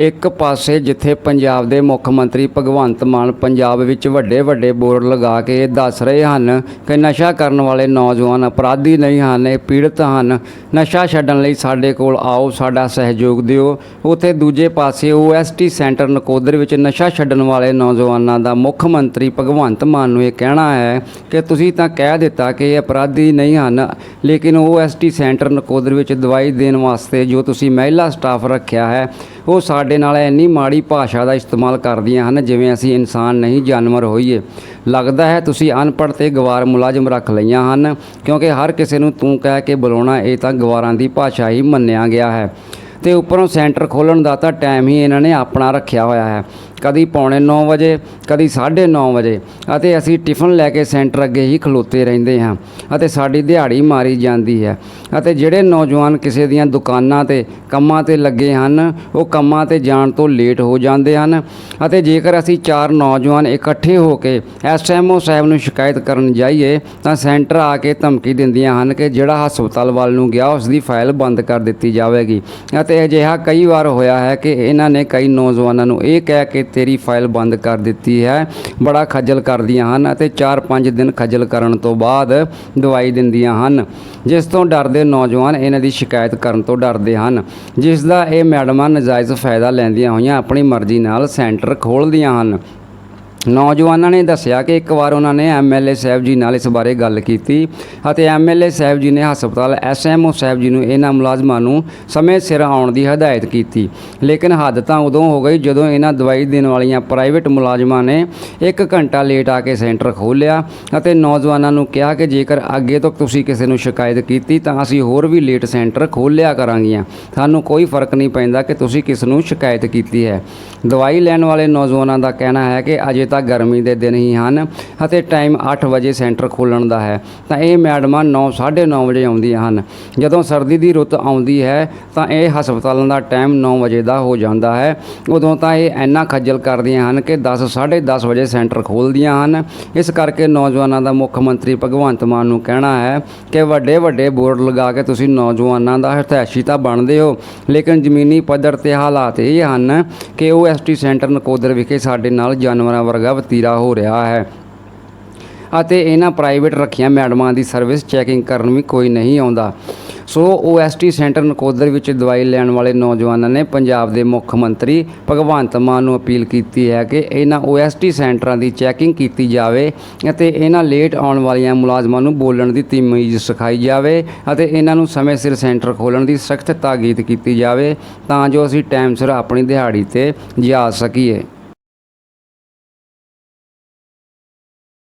ਇੱਕ ਪਾਸੇ ਜਿੱਥੇ ਪੰਜਾਬ ਦੇ ਮੁੱਖ ਮੰਤਰੀ ਭਗਵੰਤ ਮਾਨ ਪੰਜਾਬ ਵਿੱਚ ਵੱਡੇ ਵੱਡੇ ਬੋਰਡ ਲਗਾ ਕੇ ਇਹ ਦੱਸ ਰਹੇ ਹਨ ਕਿ ਨਸ਼ਾ ਕਰਨ ਵਾਲੇ ਨੌਜਵਾਨ ਅਪਰਾਧੀ ਨਹੀਂ ਹਨ, ਇਹ ਪੀੜਤ ਹਨ। ਨਸ਼ਾ ਛੱਡਣ ਲਈ ਸਾਡੇ ਕੋਲ ਆਓ, ਸਾਡਾ ਸਹਿਯੋਗ ਦਿਓ। ਉਥੇ ਦੂਜੇ ਪਾਸੇ ਓਐਸਟੀ ਸੈਂਟਰ ਨਕੋਦਰ ਵਿੱਚ ਨਸ਼ਾ ਛੱਡਣ ਵਾਲੇ ਨੌਜਵਾਨਾਂ ਦਾ ਮੁੱਖ ਮੰਤਰੀ ਭਗਵੰਤ ਮਾਨ ਨੂੰ ਇਹ ਕਹਿਣਾ ਹੈ ਕਿ ਤੁਸੀਂ ਤਾਂ ਕਹਿ ਦਿੱਤਾ ਕਿ ਇਹ ਅਪਰਾਧੀ ਨਹੀਂ ਹਨ, ਲੇਕਿਨ ਓਐਸਟੀ ਸੈਂਟਰ ਨਕੋਦਰ ਵਿੱਚ ਦਵਾਈ ਦੇਣ ਵਾਸਤੇ ਜੋ ਤੁਸੀਂ ਮਹਿਲਾ ਸਟਾਫ ਰੱਖਿਆ ਹੈ ਉਹ ਸਾਡੇ ਨਾਲ ਇੰਨੀ ਮਾੜੀ ਭਾਸ਼ਾ ਦਾ ਇਸਤੇਮਾਲ ਕਰਦੀਆਂ ਹਨ, ਜਿਵੇਂ ਅਸੀਂ ਇਨਸਾਨ ਨਹੀਂ, ਜਾਨਵਰ ਹੋਈਏ। ਲੱਗਦਾ ਹੈ ਤੁਸੀਂ ਅਨਪੜ੍ਹ ਤੇ ਗਵਾਰ ਮੁਲਾਜ਼ਮ ਰੱਖ ਲਈਆਂ ਹਨ, ਕਿਉਂਕਿ ਹਰ ਕਿਸੇ ਨੂੰ ਤੂੰ ਕਹਿ ਕੇ ਬੁਲਾਉਣਾ, ਇਹ ਤਾਂ ਗਵਾਰਾਂ ਦੀ ਭਾਸ਼ਾ ਹੀ ਮੰਨਿਆ ਗਿਆ ਹੈ। ਤੇ ਉੱਪਰੋਂ ਸੈਂਟਰ ਖੋਲਣ ਦਾ ਤਾਂ ਟਾਈਮ ਹੀ ਇਹਨਾਂ ਨੇ ਆਪਣਾ ਰੱਖਿਆ ਹੋਇਆ ਹੈ। ਕਦੀ ਪੌਣੇ 9 ਵਜੇ, ਕਦੀ 9:30 ਵਜੇ ਅਤੇ ਅਸੀਂ ਟਿਫਨ ਲੈ ਕੇ ਸੈਂਟਰ ਅੱਗੇ ਹੀ ਖਲੋਤੇ ਰਹਿੰਦੇ ਹਾਂ ਅਤੇ ਸਾਡੀ ਦਿਹਾੜੀ ਮਾਰੀ ਜਾਂਦੀ ਹੈ ਅਤੇ ਜਿਹੜੇ ਨੌਜਵਾਨ ਕਿਸੇ ਦੀਆਂ ਦੁਕਾਨਾਂ ਤੇ, ਕੰਮਾਂ ਤੇ ਲੱਗੇ ਹਨ, ਉਹ ਕੰਮਾਂ ਤੇ ਜਾਣ ਤੋਂ ਲੇਟ ਹੋ ਜਾਂਦੇ ਹਨ ਅਤੇ ਜੇਕਰ ਅਸੀਂ ਚਾਰ ਨੌਜਵਾਨ ਇਕੱਠੇ ਹੋ ਕੇ ਐਸਐਮਓ ਸਾਹਿਬ ਨੂੰ ਸ਼ਿਕਾਇਤ ਕਰਨ ਜਾਈਏ ਤਾਂ ਸੈਂਟਰ ਆ ਕੇ ਧਮਕੀ ਦਿੰਦੀਆਂ ਹਨ ਕਿ ਜਿਹੜਾ ਹਸਪਤਾਲ ਵੱਲ ਨੂੰ ਗਿਆ ਉਸ ਦੀ ਫਾਈਲ ਬੰਦ ਕਰ ਦਿੱਤੀ ਜਾਵੇਗੀ ਅਤੇ ਅਜਿਹਾ ਕਈ ਵਾਰ ਹੋਇਆ ਹੈ ਕਿ ਇਹਨਾਂ ਨੇ ਕਈ ਨੌਜਵਾਨਾਂ ਨੂੰ ਇਹ ਕਹਿ ਕੇ ਤੇਰੀ ਫਾਈਲ ਬੰਦ ਕਰ ਦਿੱਤੀ ਹੈ। ਬੜਾ ਖੱਜਲ ਕਰਦੀਆਂ ਹਨ ਅਤੇ 4-5 ਦਿਨ ਖੱਜਲ ਕਰਨ ਤੋਂ ਬਾਅਦ ਦਵਾਈ ਦਿੰਦੀਆਂ ਹਨ। ਜਿਸ ਤੋਂ ਡਰਦੇ ਨੌਜਵਾਨ ਇਹਨਾਂ ਦੀ ਸ਼ਿਕਾਇਤ ਕਰਨ ਤੋਂ ਡਰਦੇ ਹਨ। ਜਿਸ ਦਾ ਇਹ ਮੈਡਮਾਂ ਨਜਾਇਜ਼ ਫਾਇਦਾ ਲੈਂਦੀਆਂ ਹੋਈਆਂ ਆਪਣੀ ਮਰਜ਼ੀ ਨਾਲ ਸੈਂਟਰ ਖੋਲ੍ਹਦੀਆਂ ਹਨ। ਨੌਜਵਾਨਾਂ ਨੇ ਦੱਸਿਆ ਕਿ ਇੱਕ ਵਾਰ ਉਹਨਾਂ ਨੇ ਐਮਐਲਏ ਸਾਹਿਬ ਜੀ ਨਾਲ ਇਸ ਬਾਰੇ ਗੱਲ ਕੀਤੀ ਅਤੇ ਐਮਐਲਏ ਸਾਹਿਬ ਜੀ ਨੇ ਹਸਪਤਾਲ ਐਸਐਮਓ ਸਾਹਿਬ ਜੀ ਨੂੰ ਇਹਨਾਂ ਮੁਲਾਜ਼ਮਾਂ ਨੂੰ ਸਮੇਂ ਸਿਰ ਆਉਣ ਦੀ ਹਦਾਇਤ ਕੀਤੀ। ਲੇਕਿਨ ਹੱਦ ਤਾਂ ਉਦੋਂ ਹੋ ਗਈ ਜਦੋਂ ਇਹਨਾਂ ਦਵਾਈ ਦੇਣ ਵਾਲੀਆਂ ਪ੍ਰਾਈਵੇਟ ਮੁਲਾਜ਼ਮਾਂ ਨੇ 1 ਘੰਟਾ ਲੇਟ ਆ ਕੇ ਸੈਂਟਰ ਖੋਲ੍ਹਿਆ ਅਤੇ ਨੌਜਵਾਨਾਂ ਨੂੰ ਕਿਹਾ ਕਿ ਜੇਕਰ ਅੱਗੇ ਤੋਂ ਤੁਸੀਂ ਕਿਸੇ ਨੂੰ ਸ਼ਿਕਾਇਤ ਕੀਤੀ ਤਾਂ ਅਸੀਂ ਹੋਰ ਵੀ ਲੇਟ ਸੈਂਟਰ ਖੋਲ੍ਹਿਆ ਕਰਾਂਗੀਆਂ। ਸਾਨੂੰ ਕੋਈ ਫ਼ਰਕ ਨਹੀਂ ਪੈਂਦਾ ਕਿ ਤੁਸੀਂ ਕਿਸ ਨੂੰ ਸ਼ਿਕਾਇਤ ਕੀਤੀ ਹੈ। ਦਵਾਈ ਲੈਣ ਵਾਲੇ ਨੌਜਵਾਨਾਂ ਦਾ ਕਹਿਣਾ ਹੈ ਕਿ ਅਜੇ ਤਾਂ ਗਰਮੀ ਦੇ ਦਿਨ ਹੀ ਹਨ ਅਤੇ ਟਾਈਮ 8 ਵਜੇ ਸੈਂਟਰ ਖੋਲ੍ਹਣ ਦਾ ਹੈ। ਤਾਂ ਇਹ ਮੈਡਮਾਂ 9 9:30 ਵਜੇ ਆਉਂਦੀਆਂ ਹਨ। ਜਦੋਂ ਸਰਦੀ ਦੀ ਰੁੱਤ ਆਉਂਦੀ ਹੈ, ਤਾਂ ਇਹ ਹਸਪਤਾਲਾਂ ਦਾ ਟਾਈਮ 9 ਵਜੇ ਦਾ ਹੋ ਜਾਂਦਾ ਹੈ। ਉਦੋਂ ਤਾਂ ਇਹ ਇੰਨਾ ਖੱਜਲ ਕਰਦੀਆਂ ਹਨ ਕਿ 10 10:30 ਵਜੇ ਸੈਂਟਰ ਖੋਲ੍ਹਦੀਆਂ ਹਨ। ਇਸ ਕਰਕੇ ਨੌਜਵਾਨਾਂ ਦਾ ਮੁੱਖ ਮੰਤਰੀ ਭਗਵੰਤ ਮਾਨ ਨੂੰ ਕਹਿਣਾ ਹੈ ਕਿ ਵੱਡੇ ਵੱਡੇ ਬੋਰਡ ਲਗਾ ਕੇ ਤੁਸੀਂ ਨੌਜਵਾਨਾਂ ਦਾ ਹਿਤੈਸ਼ੀ ਤਾਂ ਬਣਦੇ ਹੋ, ਲੇਕਿਨ ਜ਼ਮੀਨੀ ਪੱਧਰ ਤੇ ਹਾਲਾਤ ਇਹ ਹਨ ਕਿ ਉਹ ਐਸਟੀ ਸੈਂਟਰ ਨਕੋਦਰ ਵਿਖੇ ਸਾਡੇ ਨਾਲ ਜਾਨਵਰਾਂ ਵਰਗਾ ਵਤੀਰਾ ਹੋ ਰਿਹਾ ਹੈ। ਅਤੇ ਇਹਨਾਂ ਪ੍ਰਾਈਵੇਟ ਰੱਖੀਆਂ ਮੈਡਮਾਂ ਦੀ ਸਰਵਿਸ ਚੈਕਿੰਗ ਕਰਨ ਵੀ ਕੋਈ ਨਹੀਂ ਆਉਂਦਾ। ਸੋ ਓਐਸਟੀ ਸੈਂਟਰ ਨਕੋਦਰ ਵਿੱਚ ਦਵਾਈ ਲੈਣ ਵਾਲੇ ਨੌਜਵਾਨਾਂ ਨੇ ਪੰਜਾਬ ਦੇ ਮੁੱਖ ਮੰਤਰੀ ਭਗਵੰਤ ਮਾਨ ਨੂੰ ਅਪੀਲ ਕੀਤੀ ਹੈ ਕਿ ਇਹਨਾਂ ਓਐਸਟੀ ਸੈਂਟਰਾਂ ਦੀ ਚੈਕਿੰਗ ਕੀਤੀ ਜਾਵੇ ਅਤੇ ਇਹਨਾਂ ਲੇਟ ਆਉਣ ਵਾਲੀਆਂ ਮੁਲਾਜ਼ਮਾਂ ਨੂੰ ਬੋਲਣ ਦੀ ਤਮੀਜ਼ ਸਿਖਾਈ ਜਾਵੇ ਅਤੇ ਇਹਨਾਂ ਨੂੰ ਸਮੇਂ ਸਿਰ ਸੈਂਟਰ ਖੋਲ੍ਹਣ ਦੀ ਸਖਤ ਤਾਕੀਦ ਕੀਤੀ ਜਾਵੇ ਤਾਂ ਜੋ ਅਸੀਂ ਟਾਈਮ ਸਿਰ ਆਪਣੀ ਦਿਹਾੜੀ ਤੇ ਜਾ ਸਕੀਏ।